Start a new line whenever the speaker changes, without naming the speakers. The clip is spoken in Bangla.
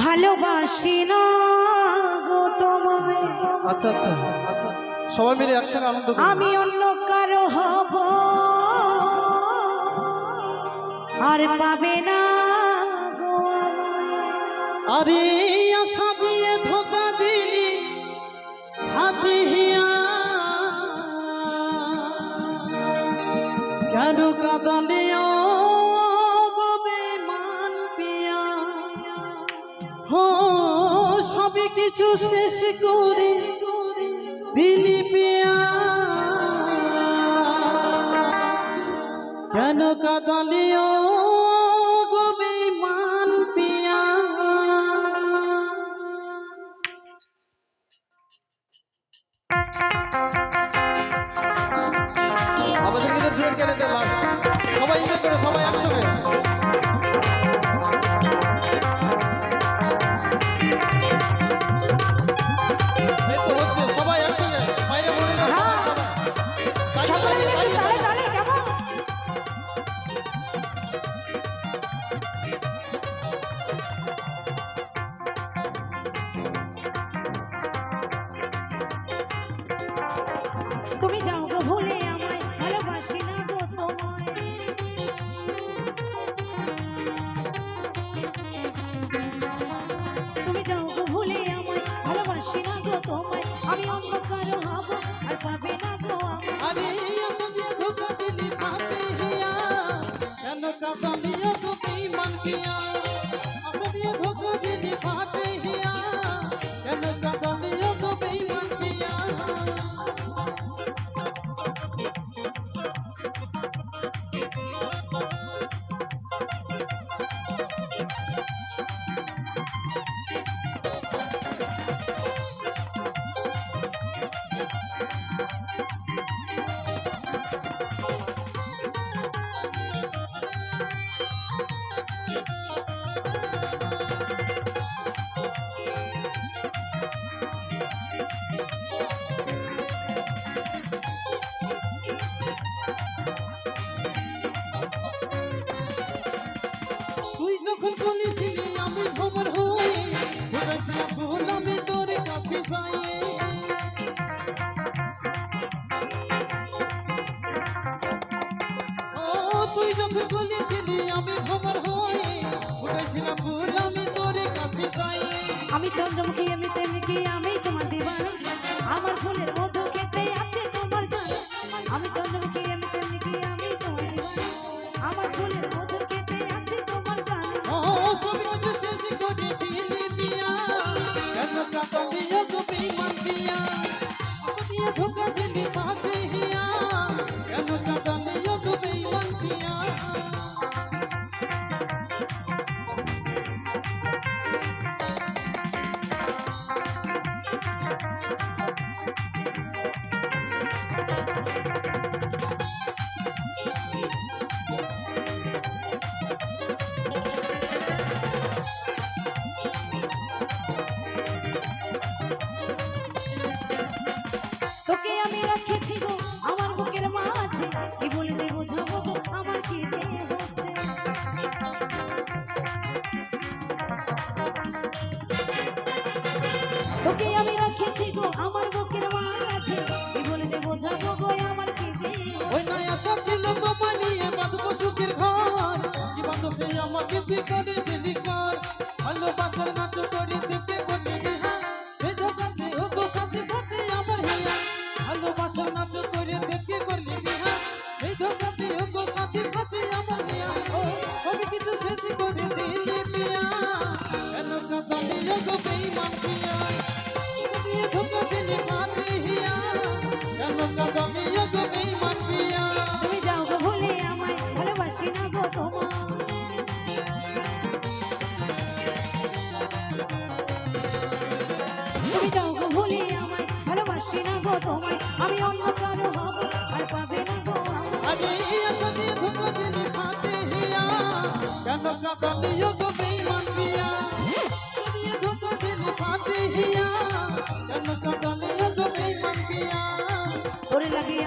ভালোবাসি না গো তোমায়।
আচ্ছা আচ্ছা। আচ্ছা সবাই মিলে একসঙ্গে আনন্দ
আমি অন্য কারও হব। আর পাবে না গো
আরে কিছু শেষ করে দিলি পিয়া। কেন কাদালিও কেন কাদালিও তো বেঈমান পিয়া আসলে ধোকা দিলি মাঠে হিয়া
চন্দ্রমুখী আমি তেমনি আমি তোমার দিবানা? আমার ফুলের বলে যে বোঝাবো আমার কি যে হচ্ছে? তোকে আমি রাখেছি গো, আমার বুকের মাঝে কি বলে যে বোঝাবো আমার কি যে
ওই নাই আশা ছিল তো মানিয়ে বাঁধবো সুখের ঘর। জীবন সে আমাকে তুই দিলি কর ভালোবাসার নাটক করে
তুমি যাও গো ভুলে আমায় ভালোবাসি না গো তোমায়। আমি অন্য কারও হব আর পাবে না গো
আরে আশা দিয়ে দিলি মাটি হিয়া কেন কাঁদালি গো বেঈমান দিয়ে? ধোকা দিলি মাটি হিয়া কেন কাঁদালি গো বেঈমান পিয়া
ওরে লাগে